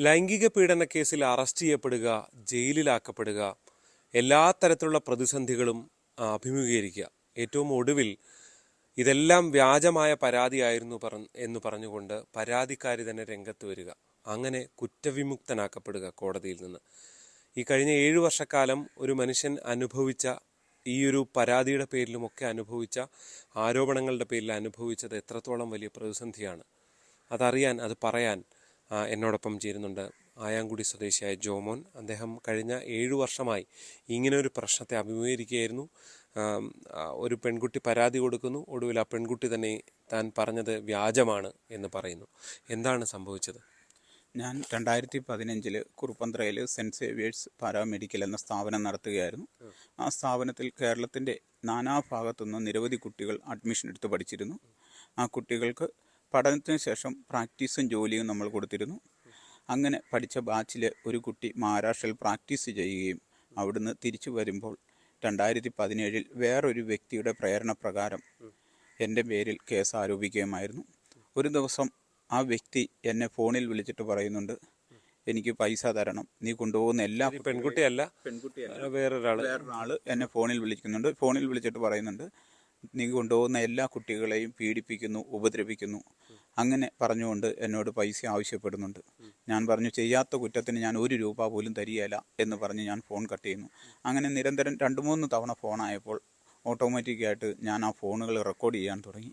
ലൈംഗിക പീഡന കേസിൽ അറസ്റ്റ് ചെയ്യപ്പെടുക ജയിലിലാക്കപ്പെടുക എല്ലാ തരത്തിലുള്ള പ്രതിസന്ധികളും അഭിമുഖീകരിക്കുക. ഏറ്റവും ഒടുവിൽ ഇതെല്ലാം വ്യാജമായ പരാതിയായിരുന്നു പറ എന്ന് പറഞ്ഞുകൊണ്ട് പരാതിക്കാരി തന്നെ രംഗത്ത് വരിക. അങ്ങനെ കുറ്റവിമുക്തനാക്കപ്പെടുക കോടതിയിൽ നിന്ന്. ഈ കഴിഞ്ഞ ഏഴു വർഷക്കാലം ഒരു മനുഷ്യൻ അനുഭവിച്ച ഈ ഒരു പരാതിയുടെ പേരിലുമൊക്കെ അനുഭവിച്ച ആരോപണങ്ങളുടെ പേരിൽ അനുഭവിച്ചത് എത്രത്തോളം വലിയ പ്രതിസന്ധിയാണ്. അതറിയാൻ അത് പറയാൻ എന്നോടൊപ്പം ചേരുന്നുണ്ട് ആയാങ്കുടി സ്വദേശിയായ ജോമോൻ. അദ്ദേഹം കഴിഞ്ഞ ഏഴു വർഷമായി ഇങ്ങനെ ഒരു പ്രശ്നത്തെ അഭിമുഖീകരിക്കുകയായിരുന്നു. ഒരു പെൺകുട്ടി പരാതി കൊടുക്കുന്നു. ഒടുവിൽ ആ പെൺകുട്ടി തന്നെ താൻ പറഞ്ഞത് വ്യാജമാണ് എന്ന് പറയുന്നു. എന്താണ് സംഭവിച്ചത്? ഞാൻ രണ്ടായിരത്തി പതിനഞ്ചിൽ കുറുപ്പന്ത്രയിൽ സെന്റ് സേവിയേഴ്സ് പാരാമെഡിക്കൽ എന്ന സ്ഥാപനം നടത്തുകയായിരുന്നു. ആ. സ്ഥാപനത്തിൽ കേരളത്തിന്റെ നാനാഭാഗത്തുനിന്ന് നിരവധി കുട്ടികൾ അഡ്മിഷൻ എടുത്ത് പഠിച്ചിരുന്നു. ആ കുട്ടികൾക്ക് പഠനത്തിന് ശേഷം പ്രാക്ടീസും ജോലിയും നമ്മൾ കൊടുത്തിരുന്നു. അങ്ങനെ പഠിച്ച ബാച്ചിലെ ഒരു കുട്ടി മഹാരാഷ്ട്രയിൽ പ്രാക്ടീസ് ചെയ്യുകയും അവിടുന്ന് തിരിച്ചു വരുമ്പോൾ രണ്ടായിരത്തി പതിനേഴിൽ വേറൊരു വ്യക്തിയുടെ പ്രേരണ പ്രകാരം എന്റെ പേരിൽ കേസ് ആരോപിക്കുകയുമായിരുന്നു. ഒരു ദിവസം ആ വ്യക്തി എന്നെ ഫോണിൽ വിളിച്ചിട്ട് പറയുന്നുണ്ട് എനിക്ക് പൈസ തരണം നീ കൊണ്ടുപോകുന്ന എല്ലാ പെൺകുട്ടിയല്ല പെൺകുട്ടിയല്ല. വേറൊരാൾ. വേറൊരാൾ എന്നെ ഫോണിൽ വിളിക്കുന്നുണ്ട്. ഫോണിൽ വിളിച്ചിട്ട് പറയുന്നുണ്ട് നീ കൊണ്ടുപോകുന്ന എല്ലാ കുട്ടികളെയും പീഡിപ്പിക്കുന്നു ഉപദ്രവിക്കുന്നു അങ്ങനെ പറഞ്ഞുകൊണ്ട് എന്നോട് പൈസ ആവശ്യപ്പെടുന്നുണ്ട്. ഞാൻ പറഞ്ഞു ചെയ്യാത്ത കുറ്റത്തിന് ഞാൻ ഒരു രൂപ പോലും തരികയില്ല എന്ന് പറഞ്ഞ് ഞാൻ ഫോൺ കട്ട് ചെയ്യുന്നു. അങ്ങനെ നിരന്തരം രണ്ട് മൂന്ന് തവണ ഫോണായപ്പോൾ ഓട്ടോമാറ്റിക്കായിട്ട് ഞാൻ ആ ഫോണുകൾ റെക്കോർഡ് ചെയ്യാൻ തുടങ്ങി.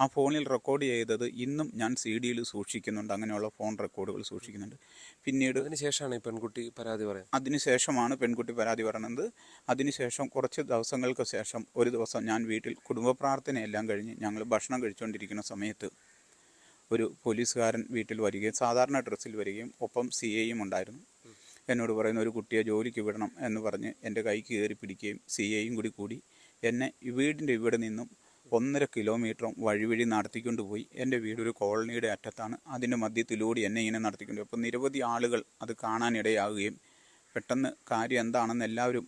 ആ ഫോണിൽ റെക്കോർഡ് ചെയ്തത് ഇന്നും ഞാൻ സി ഡിയിൽ സൂക്ഷിക്കുന്നുണ്ട്. അങ്ങനെയുള്ള ഫോൺ റെക്കോർഡുകൾ സൂക്ഷിക്കുന്നുണ്ട്. പിന്നീട് അതിനുശേഷമാണ് ഈ പെൺകുട്ടി പരാതി പറയുന്നത്? അതിനുശേഷമാണ് പെൺകുട്ടി പരാതി പറയുന്നത്. അതിനുശേഷം കുറച്ച് ദിവസങ്ങൾക്ക് ശേഷം ഒരു ദിവസം ഞാൻ വീട്ടിൽ കുടുംബ പ്രാർത്ഥനയെല്ലാം കഴിഞ്ഞ് ഞങ്ങൾ ഭക്ഷണം കഴിച്ചുകൊണ്ടിരിക്കുന്ന സമയത്ത് ഒരു പോലീസുകാരൻ വീട്ടിൽ വരികയും സാധാരണ ഡ്രസ്സിൽ വരികയും ഒപ്പം സി എയും ഉണ്ടായിരുന്നു. എന്നോട് പറയുന്ന ഒരു കുട്ടിയെ ജോലിക്ക് വിടണം എന്ന് പറഞ്ഞ് എന്റെ കൈക്ക് കയറി പിടിക്കുകയും സി എയും കൂടി കൂടി എന്നെ വീടിന്റെ ഇവിടെ നിന്നും ഒന്നര കിലോമീറ്ററും വഴി വഴി നടത്തിക്കൊണ്ട് പോയി. എന്റെ വീട് ഒരു കോളനിയുടെ അറ്റത്താണ്. അതിന്റെ മധ്യത്തിലൂടെ എന്നെ ഇങ്ങനെ നടത്തിക്കൊണ്ട്. അപ്പോൾ നിരവധി ആളുകൾ അത് കാണാനിടയാകുകയും പെട്ടെന്ന് കാര്യം എന്താണെന്ന് എല്ലാവരും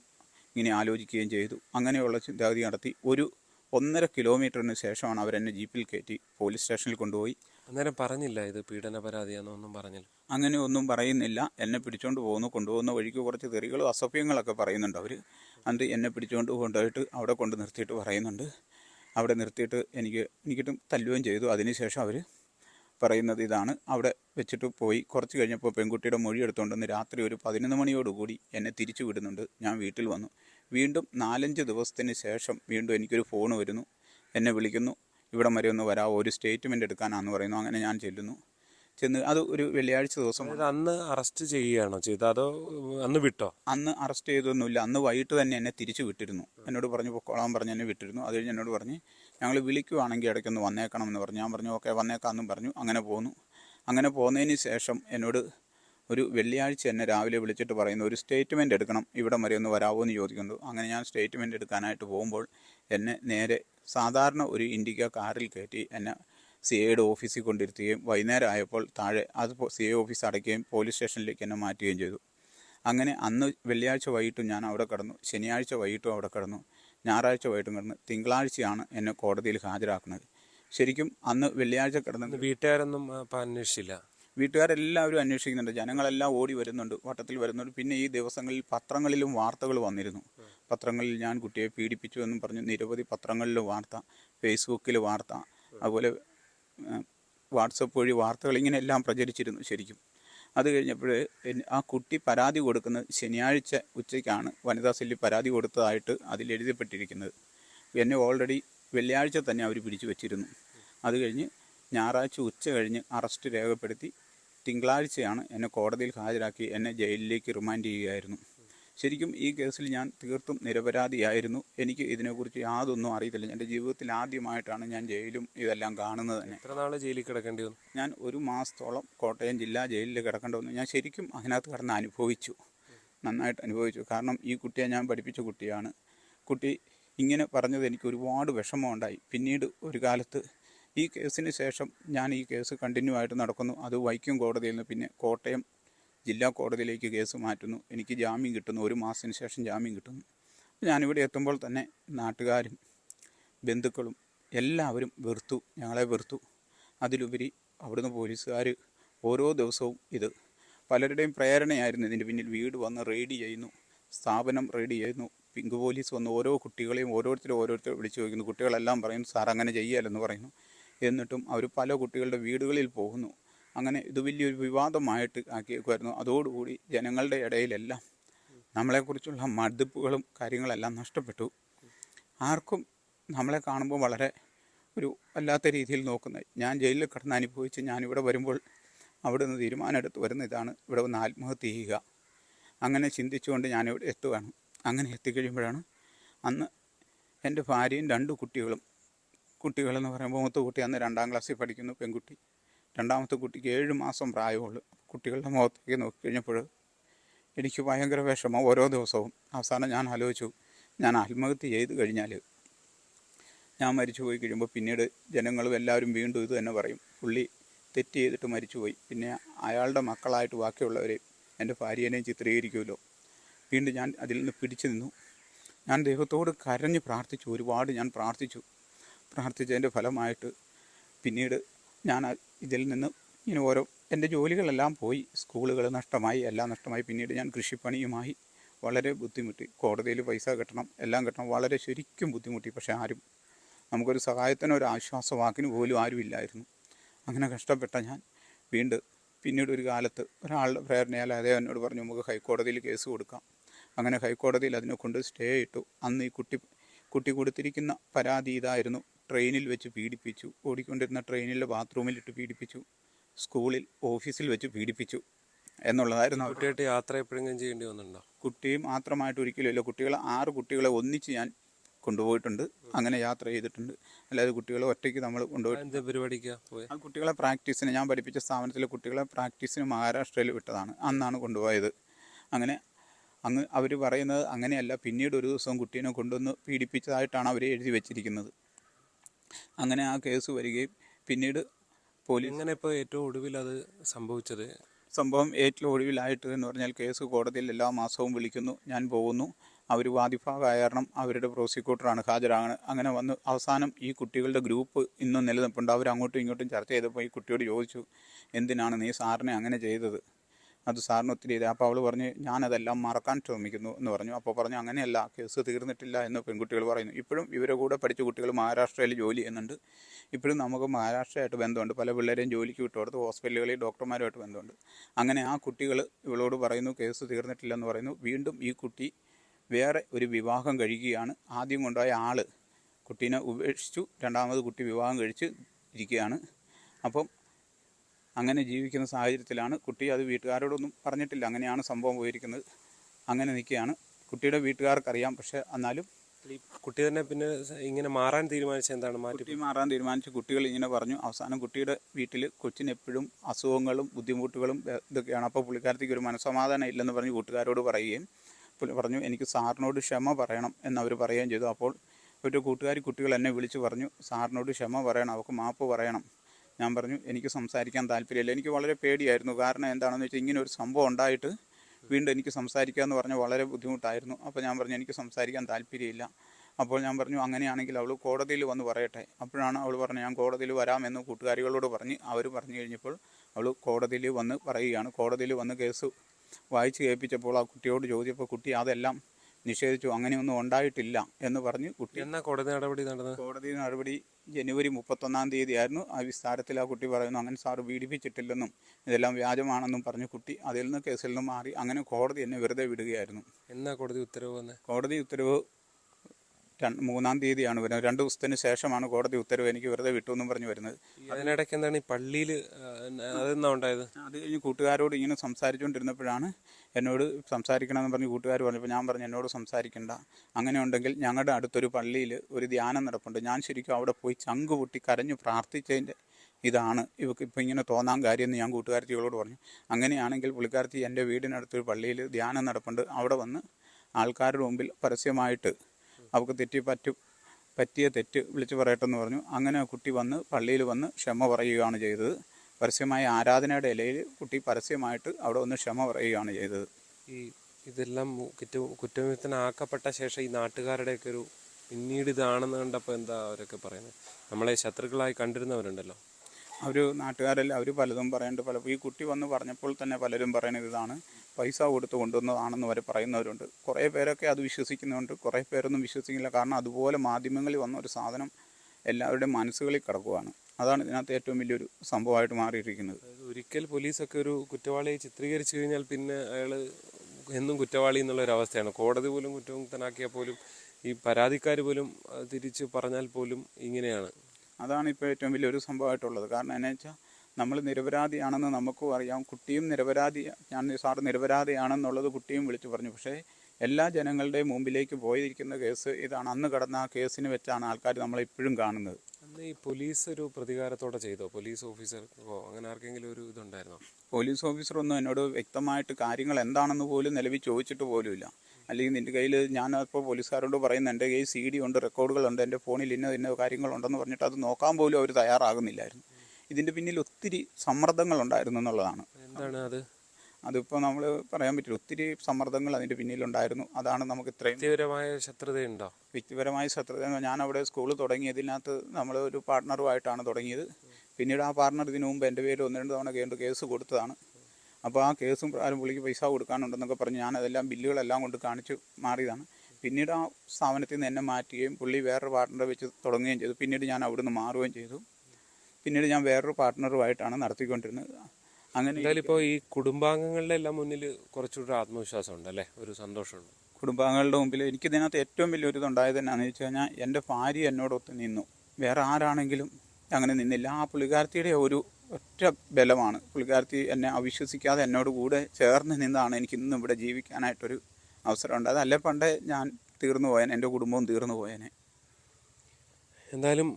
ഇങ്ങനെ ആലോചിക്കുകയും ചെയ്തു. അങ്ങനെയുള്ള ചിന്താഗതി നടത്തി. ഒരു ഒന്നര കിലോമീറ്ററിന് ശേഷമാണ് അവരെന്നെ ജീപ്പിൽ കയറ്റി പോലീസ് സ്റ്റേഷനിൽ കൊണ്ടുപോയി. അന്നേരം പറഞ്ഞില്ല ഇത് പീഡന പരാതിയാണെന്നൊന്നും പറഞ്ഞില്ല. അങ്ങനെ ഒന്നും പറയുന്നില്ല. എന്നെ പിടിച്ചോണ്ട് പോകുന്നു കൊണ്ടുപോകുന്ന വഴിക്ക് കുറച്ച് തെറികളും അസഭ്യങ്ങളൊക്കെ പറയുന്നുണ്ട് അവർ എന്നിട്ട് എന്നെ പിടിച്ചുകൊണ്ട് കൊണ്ടുപോയിട്ട് അവിടെ കൊണ്ട് നിർത്തിയിട്ട് പറയുന്നുണ്ട്. അവിടെ നിർത്തിയിട്ട് എനിക്ക് എനിക്കിട്ടും തല്ലുകയും ചെയ്തു. അതിനുശേഷം അവർ പറയുന്നത് ഇതാണ്. അവിടെ വെച്ചിട്ട് പോയി. കുറച്ച് കഴിഞ്ഞപ്പോൾ പെൺകുട്ടിയുടെ മൊഴി എടുത്തുകൊണ്ടെന്ന് രാത്രി ഒരു പതിനൊന്ന് മണിയോടുകൂടി എന്നെ തിരിച്ചു വിടുന്നുണ്ട്. ഞാൻ വീട്ടിൽ വന്നു. വീണ്ടും നാലഞ്ച് ദിവസത്തിന് ശേഷം വീണ്ടും എനിക്കൊരു ഫോൺ വരുന്നു. എന്നെ വിളിക്കുന്നു. ഇവിടം വരെ ഒന്ന് വരാ ഒരു സ്റ്റേറ്റ്മെന്റ് എടുക്കാനാന്ന് പറയുന്നു അങ്ങനെ ഞാൻ ചെല്ലുന്നു. ചെന്ന് അത് ഒരു വെള്ളിയാഴ്ച ദിവസം അന്ന് അറസ്റ്റ് ചെയ്യുകയാണോ ചെയ്തത്? അതോ അന്ന് വിട്ടോ? അന്ന് അറസ്റ്റ് ചെയ്തൊന്നുമില്ല. അന്ന് വൈകിട്ട് തന്നെ എന്നെ തിരിച്ചു വിട്ടിരുന്നു. എന്നോട് പറഞ്ഞു പൊക്കോളാൻ പറഞ്ഞ് എന്നെ വിട്ടിരുന്നു. അത് കഴിഞ്ഞ് എന്നോട് പറഞ്ഞ് ഞങ്ങൾ വിളിക്കുവാണെങ്കിൽ ഇടയ്ക്കൊന്ന് വന്നേക്കണം എന്ന് പറഞ്ഞു. ഞാൻ പറഞ്ഞു ഓക്കെ വന്നേക്കാമെന്നും പറഞ്ഞു. അങ്ങനെ പോന്നു. അങ്ങനെ പോകുന്നതിന് ശേഷം എന്നോട് ഒരു വെള്ളിയാഴ്ച എന്നെ രാവിലെ വിളിച്ചിട്ട് പറയുന്നു ഒരു സ്റ്റേറ്റ്മെന്റ് എടുക്കണം ഇവിടം വരെ ഒന്ന് വരാമോ എന്ന് ചോദിക്കുന്നു. അങ്ങനെ ഞാൻ സ്റ്റേറ്റ്മെന്റ് എടുക്കാനായിട്ട് പോകുമ്പോൾ എന്നെ നേരെ സാധാരണ ഒരു ഇൻഡിക്ക കാറിൽ കയറ്റി എന്നെ സി എയുടെ ഓഫീസിൽ കൊണ്ടിരുത്തുകയും വൈകുന്നേരം ആയപ്പോൾ താഴെ അത് സി എ ഓഫീസ് അടയ്ക്കുകയും പോലീസ് സ്റ്റേഷനിലേക്ക് എന്നെ മാറ്റുകയും ചെയ്തു. അങ്ങനെ അന്ന് വെള്ളിയാഴ്ച വൈകിട്ടും ഞാൻ അവിടെ കിടന്നു ശനിയാഴ്ച വൈകിട്ടും അവിടെ കിടന്നു ഞായറാഴ്ച വൈകിട്ടും കിടന്നു തിങ്കളാഴ്ചയാണ് എന്നെ കോടതിയിൽ ഹാജരാക്കുന്നത്. ശരിക്കും അന്ന് വെള്ളിയാഴ്ച കിടന്നത് വീട്ടുകാരൊന്നും അന്വേഷിച്ചില്ല വീട്ടുകാരെല്ലാവരും അന്വേഷിക്കുന്നുണ്ട്. ജനങ്ങളെല്ലാം ഓടി വരുന്നുണ്ട് വട്ടത്തിൽ വരുന്നുണ്ട്. പിന്നെ ഈ ദിവസങ്ങളിൽ പത്രങ്ങളിലും വാർത്തകൾ വന്നിരുന്നു. പത്രങ്ങളിൽ ഞാൻ കുട്ടിയെ പീഡിപ്പിച്ചു എന്നും പറഞ്ഞു. നിരവധി പത്രങ്ങളിൽ വാർത്ത ഫേസ്ബുക്കിൽ വാർത്ത അതുപോലെ വാട്സപ്പ് വഴി വാർത്തകൾ ഇങ്ങനെയെല്ലാം പ്രചരിച്ചിരുന്നു ശരിക്കും. അത് കഴിഞ്ഞപ്പോൾ ആ കുട്ടി പരാതി കൊടുക്കുന്നത് ശനിയാഴ്ച ഉച്ചയ്ക്കാണ്. വനിതാ സെല്ലിൽ പരാതി കൊടുത്തതായിട്ട് അതിൽ എഴുതപ്പെട്ടിരിക്കുന്നത്. എന്നെ ഓൾറെഡി വെള്ളിയാഴ്ച തന്നെ അവർ പിടിച്ചു വെച്ചിരുന്നു. അത് കഴിഞ്ഞ് ഞായറാഴ്ച ഉച്ച കഴിഞ്ഞ് അറസ്റ്റ് രേഖപ്പെടുത്തി തിങ്കളാഴ്ചയാണ് എന്നെ കോടതിയിൽ ഹാജരാക്കി എന്നെ ജയിലിലേക്ക് റിമാൻഡ് ചെയ്യുകയായിരുന്നു. ശരിക്കും ഈ കേസിൽ ഞാൻ തീർത്തും നിരപരാധിയായിരുന്നു. എനിക്ക് ഇതിനെക്കുറിച്ച് യാതൊന്നും അറിയത്തില്ല. എന്റെ ജീവിതത്തിൽ ആദ്യമായിട്ടാണ് ഞാൻ ജയിലും ഇതെല്ലാം കാണുന്നത് തന്നെ. എത്ര നാളെ ജയിലിൽ കിടക്കേണ്ടി വന്നു? ഞാൻ ഒരു മാസത്തോളം കോട്ടയം ജില്ലാ ജയിലിൽ കിടക്കേണ്ടി വന്നു. ഞാൻ ശരിക്കും അതിനകത്ത് കിടന്ന് അനുഭവിച്ചു. നന്നായിട്ട് അനുഭവിച്ചു. കാരണം ഈ കുട്ടിയെ ഞാൻ പഠിപ്പിച്ച കുട്ടിയാണ്. കുട്ടി ഇങ്ങനെ പറഞ്ഞത് എനിക്ക് ഒരുപാട് വിഷമമുണ്ടായി. പിന്നീട് ഒരു കാലത്ത് ഈ കേസിന് ശേഷം ഞാൻ ഈ കേസ് കണ്ടിന്യൂ ആയിട്ട് നടക്കുന്നു. അത് വൈക്കം കോടതിയിൽ നിന്ന് പിന്നെ കോട്ടയം ജില്ലാ കോടതിയിലേക്ക് കേസ് മാറ്റുന്നു. എനിക്ക് ജാമ്യം കിട്ടുന്നു. ഒരു മാസത്തിന് ശേഷം ജാമ്യം കിട്ടുന്നു. ഞാനിവിടെ എത്തുമ്പോൾ തന്നെ നാട്ടുകാരും ബന്ധുക്കളും എല്ലാവരും വെറുത്തു. ഞങ്ങളെ വെറുത്തു. അതിലുപരി അവിടുന്ന് പോലീസുകാർ ഓരോ ദിവസവും ഇത് പലരുടെയും പ്രേരണയായിരുന്നു. ഇതിന്റെ പിന്നിൽ വീട് വന്ന് റെയ്ഡ് ചെയ്യുന്നു. സ്ഥാപനം റെയ്ഡ് ചെയ്യുന്നു. പിങ്ക് പോലീസ് വന്ന് ഓരോ കുട്ടികളെയും ഓരോരുത്തരും ഓരോരുത്തരും വിളിച്ചു ചോദിക്കുന്നു. കുട്ടികളെല്ലാം പറയുന്നു സാർ അങ്ങനെ ചെയ്യാലെന്ന് പറയുന്നു. എന്നിട്ടും അവർ പല കുട്ടികളുടെ വീടുകളിൽ പോകുന്നു. അങ്ങനെ ഇത് വലിയൊരു വിവാദമായിട്ട് ആക്കിയേക്കുമായിരുന്നു അതോടുകൂടി ജനങ്ങളുടെ ഇടയിലെല്ലാം നമ്മളെക്കുറിച്ചുള്ള മടുപ്പുകളും കാര്യങ്ങളെല്ലാം നഷ്ടപ്പെട്ടു. ആർക്കും നമ്മളെ കാണുമ്പോൾ വളരെ ഒരു വല്ലാത്ത രീതിയിൽ നോക്കുന്ന ഞാൻ ജയിലിൽ കിടന്ന് അനുഭവിച്ച് ഞാനിവിടെ വരുമ്പോൾ അവിടെ നിന്ന് തീരുമാനമെടുത്ത് വരുന്ന ഇതാണ്. ഇവിടെ വന്ന് ആത്മഹത്യ ചെയ്യുക. അങ്ങനെ ചിന്തിച്ചുകൊണ്ട് ഞാനിവിടെ എത്തുകയാണ്. അങ്ങനെ എത്തിക്കഴിയുമ്പോഴാണ് അന്ന് എന്റെ ഭാര്യയും രണ്ട് കുട്ടികളും കുട്ടികളെന്ന് പറയുമ്പോൾ മൂത്ത കുട്ടി അന്ന് രണ്ടാം ക്ലാസ്സിൽ പഠിക്കുന്നു പെൺകുട്ടി. രണ്ടാമത്തെ കുട്ടിക്ക് ഏഴ് മാസം പ്രായമുള്ളൂ. കുട്ടികളുടെ മുഖത്തേക്ക് നോക്കിക്കഴിഞ്ഞപ്പോൾ എനിക്ക് ഭയങ്കര വിഷമം. ഓരോ ദിവസവും അവസാനം ഞാൻ ആലോചിച്ചു ഞാൻ ആത്മഹത്യ ചെയ്ത് കഴിഞ്ഞാൽ ഞാൻ മരിച്ചു പോയി കഴിയുമ്പോൾ പിന്നീട് ജനങ്ങളും എല്ലാവരും വീണ്ടും ഇത് തന്നെ പറയും. പുള്ളി തെറ്റ് ചെയ്തിട്ട് മരിച്ചുപോയി പിന്നെ അയാളുടെ മക്കളായിട്ട് ബാക്കിയുള്ളവരെ എന്റെ ഭാര്യേനെയും ചിത്രീകരിക്കുമല്ലോ. വീണ്ടും ഞാൻ അതിൽ നിന്ന് പിടിച്ചു നിന്നു. ഞാൻ ദൈവത്തോട് കരഞ്ഞ് പ്രാർത്ഥിച്ചു. ഒരുപാട് ഞാൻ പ്രാർത്ഥിച്ചു. പ്രാർത്ഥിച്ചതിന്റെ ഫലമായിട്ട് പിന്നീട് ഞാൻ ഇതിൽ നിന്ന് ഇങ്ങനെ ഓരോ എന്റെ ജോലികളെല്ലാം പോയി. സ്കൂളുകൾ നഷ്ടമായി എല്ലാം നഷ്ടമായി. പിന്നീട് ഞാൻ കൃഷിപ്പണിയുമായി വളരെ ബുദ്ധിമുട്ടി. കോടതിയിൽ പൈസ കെട്ടണം എല്ലാം കെട്ടണം. വളരെ ശരിക്കും ബുദ്ധിമുട്ടി. പക്ഷേ ആരും നമുക്കൊരു സഹായത്തിനോ ഒരു ആശ്വാസവാക്കിന് പോലും ആരുമില്ലായിരുന്നു അങ്ങനെ കഷ്ടപ്പെട്ട ഞാൻ വീണ്ടും പിന്നീട് ഒരു കാലത്ത് ഒരാളുടെ പ്രേരണയാൽ അതേ എന്നോട് പറഞ്ഞു നമുക്ക് ഹൈക്കോടതിയിൽ കേസ് കൊടുക്കാം. അങ്ങനെ ഹൈക്കോടതിയിൽ അതിനെ കൊണ്ട് സ്റ്റേ ഇട്ടു. അന്ന് ഈ കുട്ടി കുട്ടി കൊടുത്തിരിക്കുന്ന പരാതി ഇതായിരുന്നു. ട്രെയിനിൽ വെച്ച് പീഡിപ്പിച്ചു. ഓടിക്കൊണ്ടിരുന്ന ട്രെയിനിലെ ബാത്റൂമിലിട്ട് പീഡിപ്പിച്ചു. സ്കൂളിൽ ഓഫീസിൽ വെച്ച് പീഡിപ്പിച്ചു എന്നുള്ളതായിരുന്നു കുട്ടിയായിട്ട് യാത്ര എപ്പോഴെങ്കിലും ചെയ്യേണ്ടി വന്നിട്ടുണ്ടോ? കുട്ടി മാത്രമായിട്ട് ഒരിക്കലുമില്ല കുട്ടികളെ ആറ് കുട്ടികളെ ഒന്നിച്ച് ഞാൻ കൊണ്ടുപോയിട്ടുണ്ട്. അങ്ങനെ യാത്ര ചെയ്തിട്ടുണ്ട്. അല്ലാതെ കുട്ടികളെ ഒറ്റയ്ക്ക് നമ്മൾ കൊണ്ടുപോയി ആ കുട്ടികളെ പ്രാക്ടീസിന് ഞാൻ പഠിപ്പിച്ച സ്ഥാപനത്തിലെ കുട്ടികളെ പ്രാക്ടീസിന് മഹാരാഷ്ട്രയിൽ വിട്ടതാണ്. അന്നാണ് കൊണ്ടുപോയത്. അങ്ങനെ അങ്ങ് അവർ പറയുന്നത് അങ്ങനെയല്ല. പിന്നീട് ഒരു ദിവസം കുട്ടീനെ കൊണ്ടുവന്ന് പീഡിപ്പിച്ചതായിട്ടാണ് അവർ എഴുതി വെച്ചിരിക്കുന്നത്. അങ്ങനെ ആ കേസ് വരികയും പിന്നീട് പോലീസ് ഇങ്ങനെ ഇപ്പോൾ ഏറ്റവും ഒടുവിൽ അത് സംഭവിച്ചത്? സംഭവം ഏറ്റവും ഒടുവിലായിട്ട് എന്ന് പറഞ്ഞാൽ കേസ് കോടതിയിൽ എല്ലാ മാസവും വിളിക്കുന്നു. ഞാൻ പോകുന്നു. അവർ വാദിഭാഗമായ കാരണം അവരുടെ പ്രോസിക്യൂട്ടറാണ് ഹാജരാണ് അങ്ങനെ വന്ന് അവസാനം ഈ കുട്ടികളുടെ ഗ്രൂപ്പ് ഇന്നും നിലനിൽപ്പുണ്ട്. അവർ അങ്ങോട്ടും ഇങ്ങോട്ടും ചർച്ച ചെയ്തപ്പോൾ ഈ കുട്ടിയോട് ചോദിച്ചു എന്തിനാണ് നീ സാറിനെ അങ്ങനെ ചെയ്തത്? അത് സാറിന് ഒത്തിരി ഇത്. അപ്പോൾ അവൾ പറഞ്ഞ് ഞാനതെല്ലാം മറക്കാൻ ശ്രമിക്കുന്നു എന്ന് പറഞ്ഞു. അപ്പോൾ പറഞ്ഞു അങ്ങനെയല്ല കേസ് തീർന്നിട്ടില്ല എന്ന് പെൺകുട്ടികൾ പറയുന്നു. ഇപ്പോഴും ഇവരെ കൂടെ പഠിച്ച കുട്ടികൾ മഹാരാഷ്ട്രയിൽ ജോലി ചെയ്യുന്നുണ്ട്. ഇപ്പോഴും നമുക്ക് മഹാരാഷ്ട്രയായിട്ട് ബന്ധമുണ്ട്. പല പിള്ളേരെയും ജോലിക്ക് വിട്ടുകൊടുത്ത് ഹോസ്പിറ്റലുകളിൽ ഡോക്ടർമാരുമായിട്ട് ബന്ധമുണ്ട്. അങ്ങനെ ആ കുട്ടികൾ ഇവളോട് പറയുന്നു കേസ് തീർന്നിട്ടില്ല എന്ന് പറയുന്നു. വീണ്ടും ഈ കുട്ടി വേറെ ഒരു വിവാഹം കഴിക്കുകയാണ്. ആദ്യം കൊണ്ടുപോയ ആൾ കുട്ടീനെ ഉപേക്ഷിച്ചു. രണ്ടാമത് കുട്ടി വിവാഹം കഴിച്ച് ഇരിക്കുകയാണ്. അപ്പം അങ്ങനെ ജീവിക്കുന്ന സാഹചര്യത്തിലാണ് കുട്ടി അത് വീട്ടുകാരോടൊന്നും പറഞ്ഞിട്ടില്ല. അങ്ങനെയാണ് സംഭവം പോയിരിക്കുന്നത്. അങ്ങനെ നിൽക്കുകയാണ്. കുട്ടിയുടെ വീട്ടുകാർക്കറിയാം. പക്ഷെ എന്നാലും കുട്ടി തന്നെ പിന്നെ ഇങ്ങനെ മാറാൻ തീരുമാനിച്ച എന്താണ്? മാറ്റി കുട്ടി മാറാൻ തീരുമാനിച്ച് കുട്ടികൾ ഇങ്ങനെ പറഞ്ഞു. അവസാനം കുട്ടിയുടെ വീട്ടിൽ കൊച്ചിന് എപ്പോഴും അസുഖങ്ങളും ബുദ്ധിമുട്ടുകളും ഇതൊക്കെയാണ്. അപ്പോൾ പുള്ളിക്കാരത്തേക്ക് ഒരു മനസ്സമാധാനം ഇല്ലെന്ന് പറഞ്ഞ് കൂട്ടുകാരോട് പറയുകയും പറഞ്ഞു എനിക്ക് സാറിനോട് ക്ഷമ പറയണം എന്നവർ പറയുകയും ചെയ്തു. അപ്പോൾ ഒരു കൂട്ടുകാരി കുട്ടികൾ എന്നെ വിളിച്ചു പറഞ്ഞു സാറിനോട് ക്ഷമ പറയണം. അവർക്ക് മാപ്പ് പറയണം. ഞാൻ പറഞ്ഞു എനിക്ക് സംസാരിക്കാൻ താല്പര്യമില്ല. എനിക്ക് വളരെ പേടിയായിരുന്നു. കാരണം എന്താണെന്ന് വെച്ചാൽ ഇങ്ങനെ ഒരു സംഭവം ഉണ്ടായിട്ട് വീണ്ടും എനിക്ക് സംസാരിക്കുക എന്ന് പറഞ്ഞാൽ വളരെ ബുദ്ധിമുട്ടായിരുന്നു. അപ്പോൾ ഞാൻ പറഞ്ഞു എനിക്ക് സംസാരിക്കാൻ താല്പര്യമില്ല. അപ്പോൾ ഞാൻ പറഞ്ഞു അങ്ങനെയാണെങ്കിൽ അവൾ കോടതിയിൽ വന്ന് പറയട്ടെ. അപ്പോഴാണ് അവൾ പറഞ്ഞു ഞാൻ കോടതിയിൽ വരാമെന്ന് കൂട്ടുകാരികളോട് പറഞ്ഞ് അവർ പറഞ്ഞു കഴിഞ്ഞപ്പോൾ അവൾ കോടതിയിൽ വന്ന് പറയുകയാണ്. കോടതിയിൽ വന്ന് കേസ് വായിച്ച് കേൾപ്പിച്ചപ്പോൾ ആ കുട്ടിയോട് ചോദിച്ചപ്പോൾ കുട്ടി അതെല്ലാം നിഷേധിച്ചു. അങ്ങനെയൊന്നും ഉണ്ടായിട്ടില്ല. എന്ന് പറഞ്ഞ് കുട്ടി എന്നാ കോടതി നടപടി നടന്നത്? കോടതി നടപടി ജനുവരി മുപ്പത്തൊന്നാം തീയതി ആയിരുന്നു ആ വിസ്താരത്തിൽ ആ കുട്ടി പറയുന്നു അങ്ങനെ സാറ് പീഡിപ്പിച്ചിട്ടില്ലെന്നും ഇതെല്ലാം വ്യാജമാണെന്നും പറഞ്ഞ് കുട്ടി അതിൽ നിന്ന് കേസിൽ നിന്ന് മാറി അങ്ങനെ കോടതി എന്നെ വെറുതെ വിടുകയായിരുന്നു. എന്നാ കോടതി ഉത്തരവ് കോടതി ഉത്തരവ് മൂന്നാം തീയതിയാണ് വരുന്നത്. രണ്ട് ദിവസത്തിന് ശേഷമാണ് കോടതി ഉത്തരവ് എനിക്ക് വെറുതെ വിട്ടു എന്നും പറഞ്ഞു വരുന്നത്. അതിനിടയ്ക്ക് എന്താണ് ഈ പള്ളിയിൽ അതെന്നാ ഉണ്ടായത്? അത് കഴിഞ്ഞ് കൂട്ടുകാരോട് ഇങ്ങനെ സംസാരിച്ചുകൊണ്ടിരുന്നപ്പോഴാണ് എന്നോട് സംസാരിക്കണമെന്ന് പറഞ്ഞ് കൂട്ടുകാർ പറഞ്ഞപ്പോൾ ഞാൻ പറഞ്ഞു എന്നോട് സംസാരിക്കണ്ട. അങ്ങനെ ഉണ്ടെങ്കിൽ ഞങ്ങളുടെ അടുത്തൊരു പള്ളിയിൽ ഒരു ധ്യാനം നടപ്പുണ്ട്. ഞാൻ ശരിക്കും അവിടെ പോയി ചങ്ക് പൊട്ടി കരഞ്ഞു പ്രാർത്ഥിച്ചതിന്റെ ഇതാണ്. ഇവക്ക് ഇപ്പം ഇങ്ങനെ തോന്നാൻ കാര്യം എന്ന് ഞാൻ കൂട്ടുകാരത്തികളോട് പറഞ്ഞു. അങ്ങനെയാണെങ്കിൽ പുള്ളിക്കാരത്തി എന്റെ വീടിനടുത്തൊരു പള്ളിയിൽ ധ്യാനം നടപ്പുണ്ട്. അവിടെ വന്ന് ആൾക്കാരുടെ മുമ്പിൽ പരസ്യമായിട്ട് അവൾക്ക് തെറ്റി പറ്റും പറ്റിയ തെറ്റ് വിളിച്ചു പറയട്ടെന്ന് പറഞ്ഞു. അങ്ങനെ കുട്ടി വന്ന് പള്ളിയിൽ വന്ന് ക്ഷമ പറയുകയാണ് ചെയ്തത്. പരസ്യമായ ആരാധനയുടെ ഇലയിൽ കുട്ടി പരസ്യമായിട്ട് അവിടെ വന്ന് ക്ഷമ പറയുകയാണ് ചെയ്തത്. ഈ ഇതെല്ലാം കുറ്റ കുറ്റവിമുക്തനാക്കപ്പെട്ട ശേഷം ഈ നാട്ടുകാരുടെയൊക്കെ ഒരു പിന്നീട് ഇതാണെന്ന് കണ്ടപ്പോൾ എന്താ അവരൊക്കെ പറയുന്നത്? നമ്മളെ ശത്രുക്കളായി കണ്ടിരുന്നവരുണ്ടല്ലോ. അവർ നാട്ടുകാരെല്ലാം അവർ പലതും പറയുന്നുണ്ട് പല ഈ കുട്ടി വന്ന് പറഞ്ഞപ്പോൾ തന്നെ പലരും പറയുന്നത് ഇതാണ്. പൈസ കൊടുത്ത് കൊണ്ടുവന്നതാണെന്ന് വരെ പറയുന്നവരുണ്ട്. കുറേ പേരൊക്കെ അത് വിശ്വസിക്കുന്നുണ്ട് കുറേ പേരൊന്നും വിശ്വസിക്കില്ല കാരണം അതുപോലെ മാധ്യമങ്ങളിൽ വന്ന ഒരു സാധനം എല്ലാവരുടെയും മനസ്സുകളിൽ കിടക്കുകയാണ് അതാണ് ഇതിനകത്ത് ഏറ്റവും വലിയൊരു സംഭവമായിട്ട് മാറിയിരിക്കുന്നത്. ഒരിക്കൽ പോലീസൊക്കെ ഒരു കുറ്റവാളിയെ ചിത്രീകരിച്ചു കഴിഞ്ഞാൽ പിന്നെ അയാൾ എന്നും കുറ്റവാളി എന്നുള്ള ഒരു അവസ്ഥയാണ്. കോടതി പോലും കുറ്റമുക്തനാക്കിയാൽ പോലും ഈ പരാതിക്കാർ പോലും തിരിച്ച് പറഞ്ഞാൽ പോലും ഇങ്ങനെയാണ്. അതാണ് ഇപ്പോൾ ഏറ്റവും വലിയൊരു സംഭവമായിട്ടുള്ളത്. കാരണം എന്നു വെച്ചാൽ നമ്മൾ നിരപരാധിയാണെന്ന് നമുക്കും അറിയാം. കുട്ടിയും നിരപരാധി ഞാൻ സാർ നിരപരാധിയാണെന്നുള്ളത് കുട്ടിയും വിളിച്ചു പറഞ്ഞു. പക്ഷേ എല്ലാ ജനങ്ങളുടെയും മുമ്പിലേക്ക് പോയിരിക്കുന്ന കേസ് ഇതാണ്. അന്ന് കടന്ന ആ കേസിന് വെച്ചാണ് ആൾക്കാർ നമ്മളെ ഇപ്പോഴും കാണുന്നത്. അന്ന് ഈ പോലീസ് ഒരു പ്രതികാരത്തോടെ ചെയ്തോ? പോലീസ് ഓഫീസർക്കോ അങ്ങനെ ആർക്കെങ്കിലും ഒരു ഇതുണ്ടായിരുന്നോ? പോലീസ് ഓഫീസറൊന്നും എന്നോട് വ്യക്തമായിട്ട് കാര്യങ്ങൾ എന്താണെന്ന് പോലും നിലവിൽ ചോദിച്ചിട്ട് പോലുമില്ല. അല്ലെങ്കിൽ നിന്റെ കയ്യിൽ ഞാൻ ഇപ്പോൾ പോലീസുകാരോട് പറയുന്നു എന്റെ കയ്യിൽ സി ഡി ഉണ്ട് റെക്കോർഡുകളുണ്ട് എന്റെ ഫോണിൽ ഇന്ന ഇന്ന കാര്യങ്ങളുണ്ടെന്ന് പറഞ്ഞിട്ട് അത് നോക്കാൻ പോലും അവർ തയ്യാറാകുന്നില്ലായിരുന്നു. ഇതിന്റെ പിന്നിൽ ഒത്തിരി സമ്മർദ്ദങ്ങളുണ്ടായിരുന്നു എന്നുള്ളതാണ്. എന്താണ് അത്? അതിപ്പോൾ നമ്മൾ പറയാൻ പറ്റില്ല ഒത്തിരി സമ്മർദ്ദങ്ങൾ അതിന്റെ പിന്നിലുണ്ടായിരുന്നു അതാണ് നമുക്ക് ഇത്രയും വ്യക്തിപരമായ ശത്രുതയുണ്ടോ? വ്യക്തിപരമായ ശത്രുത ഞാൻ അവിടെ സ്കൂൾ തുടങ്ങിയതിനകത്ത് നമ്മൾ ഒരു പാർട്ട്ണറുമായിട്ടാണ് തുടങ്ങിയത്. പിന്നീട് ആ പാർട്ട്ണർ ഇതിനു മുമ്പ് എന്റെ പേര് ഒന്ന് രണ്ട് തവണ കേസ് കൊടുത്തതാണ്. അപ്പോൾ ആ കേസും പ്രകാരം പുള്ളിക്ക് പൈസ കൊടുക്കാനുണ്ടെന്നൊക്കെ പറഞ്ഞ് ഞാൻ അതെല്ലാം ബില്ലുകളെല്ലാം കൊണ്ട് കാണിച്ച് മാറിയതാണ്. പിന്നീട് ആ സ്ഥാപനത്തിൽ നിന്ന് എന്നെ മാറ്റുകയും പുള്ളി വേറൊരു പാർട്ട്ണറെ വെച്ച് തുടങ്ങുകയും ചെയ്തു. പിന്നീട് ഞാൻ അവിടുന്ന് മാറുകയും ചെയ്തു. പിന്നീട് ഞാൻ വേറൊരു പാർട്ട്ണറുമായിട്ടാണ് നടത്തിക്കൊണ്ടിരുന്നത്. അങ്ങനെ എന്തായാലും ഇപ്പോൾ ഈ കുടുംബാംഗങ്ങളുടെ എല്ലാം മുന്നിൽ കുറച്ചുകൂടി ആത്മവിശ്വാസം ഉണ്ട് അല്ലേ? ഒരു സന്തോഷമുണ്ട്. കുടുംബാംഗങ്ങളുടെ മുമ്പിൽ എനിക്ക് ഇതിനകത്ത് ഏറ്റവും വലിയൊരു ഇതുണ്ടായത് എന്നാന്ന് വെച്ച് കഴിഞ്ഞാൽ എന്റെ ഭാര്യ എന്നോടൊത്ത് നിന്നു. വേറെ ആരാണെങ്കിലും അങ്ങനെ നിന്നില്ല. ആ പുള്ളിക്കാരത്തിയുടെ ഒരു ഒറ്റ ബലമാണ്. പുള്ളിക്കാരത്തി എന്നെ അവിശ്വസിക്കാതെ എന്നോട് കൂടെ ചേർന്ന് നിന്നാണ് എനിക്ക് ഇന്നും ഇവിടെ ജീവിക്കാനായിട്ടൊരു അവസരമുണ്ട്. അതല്ല പണ്ടേ ഞാൻ തീർന്നു പോയേനെ എന്റെ കുടുംബവും തീർന്നു പോയേനെ. എന്തായാലും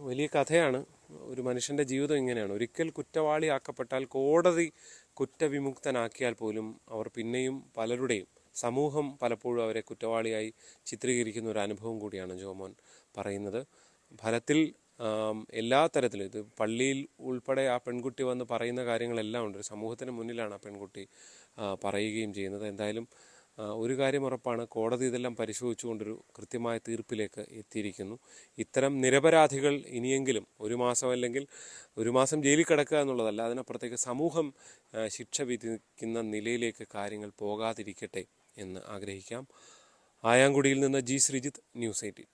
വലിയ കഥയാണ്. ഒരു മനുഷ്യന്റെ ജീവിതം ഇങ്ങനെയാണ്. ഒരിക്കൽ കുറ്റവാളിയാക്കപ്പെട്ടാൽ കോടതി കുറ്റവിമുക്തനാക്കിയാൽ പോലും അവർ പിന്നെയും പലരുടെയും സമൂഹം പലപ്പോഴും അവരെ കുറ്റവാളിയായി ചിത്രീകരിക്കുന്ന ഒരു അനുഭവം കൂടിയാണ് ജോമോൻ പറയുന്നത്. ഫലത്തിൽ എല്ലാ തരത്തിലും. ഇത് പള്ളിയിൽ ഉൾപ്പെടെ ആ പെൺകുട്ടി വന്ന് പറയുന്ന കാര്യങ്ങളെല്ലാം ഉണ്ട്. സമൂഹത്തിന് മുന്നിലാണ് ആ പെൺകുട്ടി പറയുകയും ചെയ്യുന്നത്. എന്തായാലും ഒരു കാര്യം ഉറപ്പാണ്. കോടതി ഇതെല്ലാം പരിശോധിച്ചുകൊണ്ടൊരു കൃത്യമായ തീർപ്പിലേക്ക് എത്തിയിരിക്കുന്നു. ഇത്തരം നിരപരാധികൾ ഇനിയെങ്കിലും ഒരു മാസം അല്ലെങ്കിൽ ഒരു മാസം ജയിലിൽ കിടക്കുക എന്നുള്ളതല്ല അതിനപ്പുറത്തേക്ക് സമൂഹം ശിക്ഷ വിധിക്കുന്ന നിലയിലേക്ക് കാര്യങ്ങൾ പോകാതിരിക്കട്ടെ എന്ന് ആഗ്രഹിക്കാം. ആയാങ്കുടിയിൽ നിന്ന് ജി. Sreejith news eighteen.